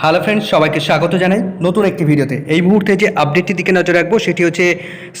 Hello friends সবাইকে স্বাগত জানাই নতুন একটি ভিডিওতে। এই মুহূর্তে যে আপডেটটির দিকে নজর রাখব, সেটি হচ্ছে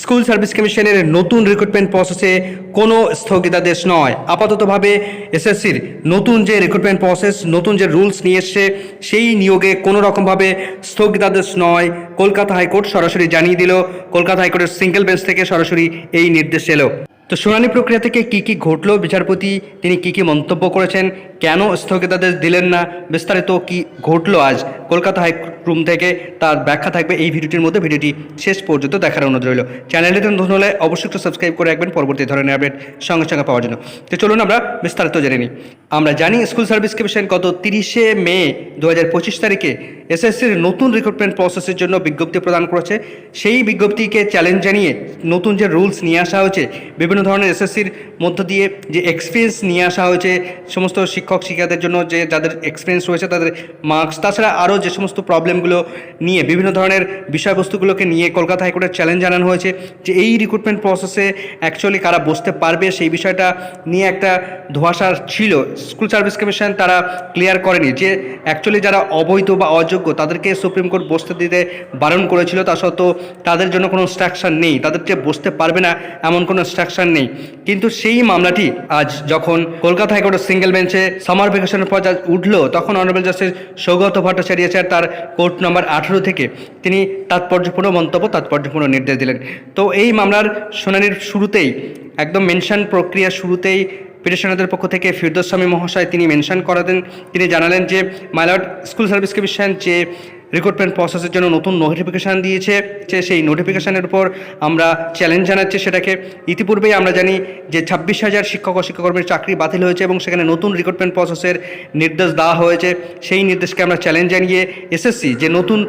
স্কুল সার্ভিস কমিশনের নতুন রিক্রুটমেন্ট প্রসেসে কোনো স্থগিতাদেশ নয়। আপাততভাবে এসএসসির নতুন যে রিক্রুটমেন্ট প্রসেস নতুন যে রুলস নিয়ে এসছে, সেই নিয়োগে কোনো রকমভাবে স্থগিতাদেশ নয়। কলকাতা হাইকোর্ট সরাসরি জানিয়ে দিল, কলকাতা হাইকোর্টের সিঙ্গেল বেঞ্চ থেকে সরাসরি এই নির্দেশ এলো। তো শুনানি প্রক্রিয়া থেকে কি কি ঘটলো? বিচারপতি তিনি কি কি মন্তব্য করেছেন? কেন স্থগিতাদেশ দিলেন না? বিস্তারিত কি ঘটলো আজ? কলকাতা হাইকোর্ট থেকে তার ব্যাখ্যা থাকবে এই ভিডিওটির মধ্যে। ভিডিওটি শেষ পর্যন্ত দেখার অনুরোধ রইল। চ্যানেলটিতে নতুন হলে অবশ্যই একটু সাবস্ক্রাইব করে রাখবেন। পরবর্তী ধরনের আপডেট সঙ্গে সঙ্গে পাওয়ার জন্য। তো চলুন আমরা বিস্তারিত জেনে নিই। আমরা জানি স্কুল সার্ভিস কমিশন গত তিরিশে মে দু হাজার পঁচিশ তারিখে এসএসসির নতুন রিক্রুটমেন্ট প্রসেসের জন্য বিজ্ঞপ্তি প্রদান করেছে। সেই বিজ্ঞপ্তিকে চ্যালেঞ্জ জানিয়ে নতুন যে রুলস নিয়ে আসা হয়েছে, বিভিন্ন ধরনের এসএসসির মধ্য দিয়ে যে এক্সপিরিয়েন্স নিয়ে আসা হয়েছে, সমস্ত শিক্ষক শিক্ষাদের জন্য যে যাদের এক্সপিরিয়েন্স রয়েছে, তাদের মার্কস তাছাড়া আরও যে সমস্ত প্রবলেমগুলো নিয়ে বিভিন্ন ধরনের বিষয়বস্তুগুলোকে নিয়ে কলকাতা হাইকোর্টের চ্যালেঞ্জ জানানো হয়েছে যে এই রিক্রুটমেন্ট প্রসেসে অ্যাকচুয়ালি কারা বসতে পারবে, সেই বিষয়টা নিয়ে একটা ধোঁয়াশা ছিল। স্কুল সার্ভিস কমিশন তারা ক্লিয়ার করেনি যে অ্যাকচুয়ালি যারা অবৈধ বা অযোগ্য, তাদেরকে সুপ্রিম কোর্ট বসতে দিতে বারণ করেছিল, তা সত্ত্বেও তাদের জন্য কোনো ইনস্ট্রাকশন নেই। তাদের যে বসতে পারবে না, এমন কোনো ইনস্ট্রাকশন নেই। কিন্তু সেই মামলাটি আজ যখন কলকাতা হাইকোর্টের সিঙ্গেল বেঞ্চে সামার ভ্যাকেশনের পর যা উঠল, তখন honourable justice Sougata Bhattacharya sir তার কোর্ট নম্বর আঠেরো থেকে তিনি তাৎপর্যপূর্ণ মন্তব্য, তাৎপর্যপূর্ণ নির্দেশ দিলেন। তো এই মামলার শুনানির শুরুতেই, একদম মেনশন প্রক্রিয়া শুরুতেই পিটিশনারদের পক্ষ থেকে ফিরদোস্বামী মহাশয় তিনি মেনশন করা দেন তিনি জানালেন যে মাইলট স্কুল সার্ভিস কমিশন যে রিক্রুটমেন্ট প্রসেসের জন্য নতুন নোটিফিকেশান দিয়েছে সেই নোটিফিকেশানের উপর আমরা চ্যালেঞ্জ জানাচ্ছি সেটাকে। ইতিপূর্বেই আমরা জানি যে ছাব্বিশ হাজার শিক্ষক ও শিক্ষকর্মীর চাকরি বাতিল হয়েছে এবং সেখানে নতুন রিক্রুটমেন্ট প্রসেসের নির্দেশ দেওয়া হয়েছে। সেই নির্দেশকে আমরা চ্যালেঞ্জ জানিয়ে এসএসসি যে নতুন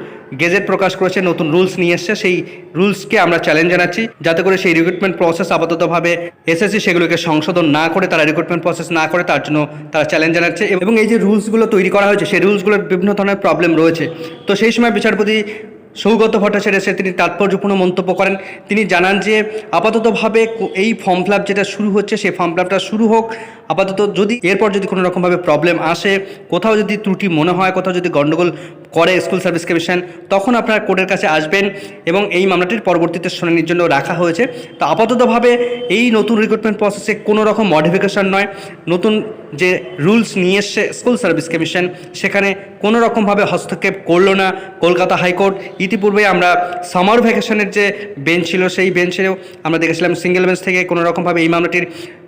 গেজেট প্রকাশ করেছে, নতুন রুলস নিয়ে এসছে, সেই রুলসকে আমরা চ্যালেঞ্জ জানাচ্ছি। যাতে করে সেই রিক্রুটমেন্ট প্রসেস আপাততভাবে এসএসসি সেগুলোকে সংশোধন না করে, তারা রিক্রুটমেন্ট প্রসেস না করে, তার জন্য তারা চ্যালেঞ্জ জানাচ্ছে। এবং এই যে রুলসগুলো তৈরি করা হয়েছে, সেই রুলসগুলোর বিভিন্ন ধরনের প্রবলেম রয়েছে। তো সেই সময় বিচারপতি সৌগত ভট্টাচার্য এসে তিনি তাৎপর্যপূর্ণ মন্তব্য করেন। তিনি জানান যে, আপাততভাবে এই ফর্ম ফিল যেটা শুরু হচ্ছে সেই ফর্ম ফিল শুরু হোক। আপাতত যদি এরপর যদি কোনো রকমভাবে প্রবলেম আসে, কোথাও যদি ত্রুটি মনে হয়, কোথাও যদি গণ্ডগোল করে স্কুল সার্ভিস কমিশন তখন আপনারা কোর্টের কাছে আসবেন এবং এই মামলাটির পরবর্তীতে শুনানির জন্য রাখা হয়েছে। তো আপাততভাবে এই নতুন রিক্রুটমেন্ট প্রসেসে কোনো রকম মডিফিকেশন নয়। নতুন যে রুলস নিয়ে এসছে স্কুল সার্ভিস কমিশন সেখানে কোনো রকমভাবে হস্তক্ষেপ করল না কলকাতা হাইকোর্ট। ইতিপূর্বে আমরা সামার ভ্যাকেশনের যে বেঞ্চ ছিল, সেই বেঞ্চেও আমরা দেখেছিলাম সিঙ্গেল বেঞ্চ থেকে কোনো রকমভাবে এই মামলাটির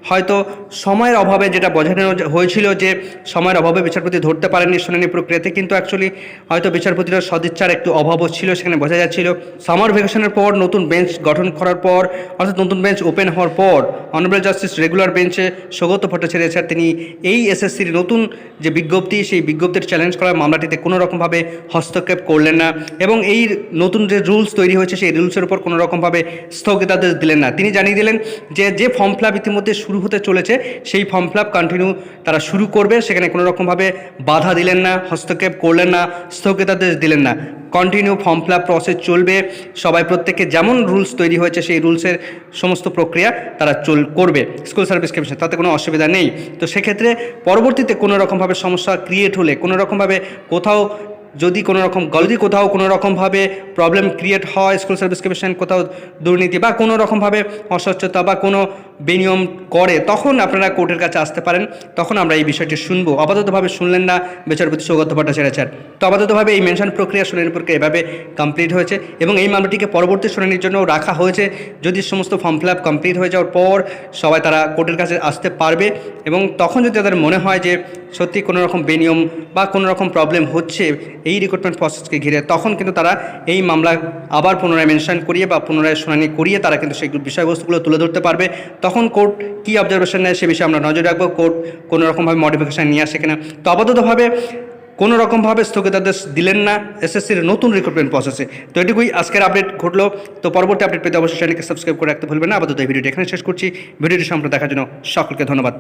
হয়তো সময়ের অভাবে যেটা বোঝানো হয়েছিল যে সময়ের অভাবে বিচারপতি ধরতে পারেননি শুনানি প্রক্রিয়াতে, কিন্তু অ্যাকচুয়ালি হয়তো বিচারপতির সদিচ্ছার একটু অভাবও ছিল, সেখানে বোঝা যাচ্ছিল সামার ভ্যাকেশনের পর নতুন বেঞ্চ গঠন করার পর, অর্থাৎ নতুন বেঞ্চ ওপেন হওয়ার পর অনারেবল জাস্টিস রেগুলার বেঞ্চে সৌগত ভট্টাচার্য স্যার তিনি এই এসএসসির নতুন যে বিজ্ঞপ্তি, সেই বিজ্ঞপ্তির চ্যালেঞ্জ করার মামলাটিতে কোনো রকমভাবে হস্তক্ষেপ করলেন না এবং এই নতুন যে রুলস তৈরি হয়েছে, সেই রুলসের উপর কোনো রকমভাবে স্থগিতাদেশ দিলেন না। তিনি জানিয়ে দিলেন যে যে ফর্ম ফিল ইতিমধ্যে শুরু হতে চলেছে, সেই ফর্ম ফিল কন্টিনিউ তারা শুরু করবে, সেখানে কোনো রকমভাবে বাধা দিলেন না, হস্তক্ষেপ করলেন না, স্থগিতাদেশ দিলেন না। কন্টিনিউ ফর্ম ফিল প্রসেস চলবে, সবাই প্রত্যেকে যেমন রুলস তৈরি হয়েছে সেই রুলসের সমস্ত প্রক্রিয়া তারা চল, করবে। স্কুল সার্ভিস কমিশন তাতে কোনো অসুবিধা নেই। তো সেক্ষেত্রে পরবর্তীতে কোনো রকমভাবে সমস্যা ক্রিয়েট হলে, কোনো রকমভাবে কোথাও যদি কোনো রকম, যদি কোথাও কোনো রকমভাবে প্রবলেম ক্রিয়েট হয় স্কুল সার্ভিস কমিশন কোথাও দুর্নীতি বা কোনো রকমভাবে অস্বচ্ছতা বা কোনো বেনিয়ম করে, তখন আপনারা কোর্টের কাছে আসতে পারেন। তখন আমরা এই বিষয়টি শুনব। আপাততভাবে শুনলেন না বিচারপতি সৌগত ভট্টাচার্য স্যার। তো আপাততভাবে এই মেনশন প্রক্রিয়া শুনানি প্রক্রিয়া এভাবে কমপ্লিট হয়েছে এবং এই মামলাটিকে পরবর্তী শুনানির জন্য রাখা হয়েছে। যদি সমস্ত ফর্ম ফিল কমপ্লিট হয়ে যাওয়ার পর সবাই তারা কোর্টের কাছে আসতে পারবে এবং তখন যদি তাদের মনে হয় যে সত্যি কোনো রকম বেনিয়ম বা কোনো রকম প্রবলেম হচ্ছে এই রিক্রুটমেন্ট প্রসেসকে ঘিরে, তখন কিন্তু তারা এই মামলা আবার পুনরায় মেনশন করিয়ে বা পুনরায় শুনানি করিয়ে তারা কিন্তু সেই বিষয়বস্তুগুলো তুলে ধরতে পারবে। তখন কোর্ট কী অবজারভেশন নেয় সে বিষয়ে আমরা নজর রাখব। কোর্ট কোনো রকমভাবে মডিফিকেশান নিয়ে আসে কিনা। তো আপাততভাবে কোনো রকমভাবে স্থগিতাদেশ দিলেন না। এসএসসির নতুন রিক্রুটমেন্ট প্রসেসে তো এটুকুই আজকের আপডেট ঘটলো। তো পরবর্তী আপডেট পেতে অবশ্যই চ্যানেলকে সাবস্ক্রাইব করে রাখতে ভুলবেন না। আপাতত এই ভিডিওটি এখানে শেষ করছি। ভিডিওটি সম্পর্কে দেখার জন্য সকলকে ধন্যবাদ।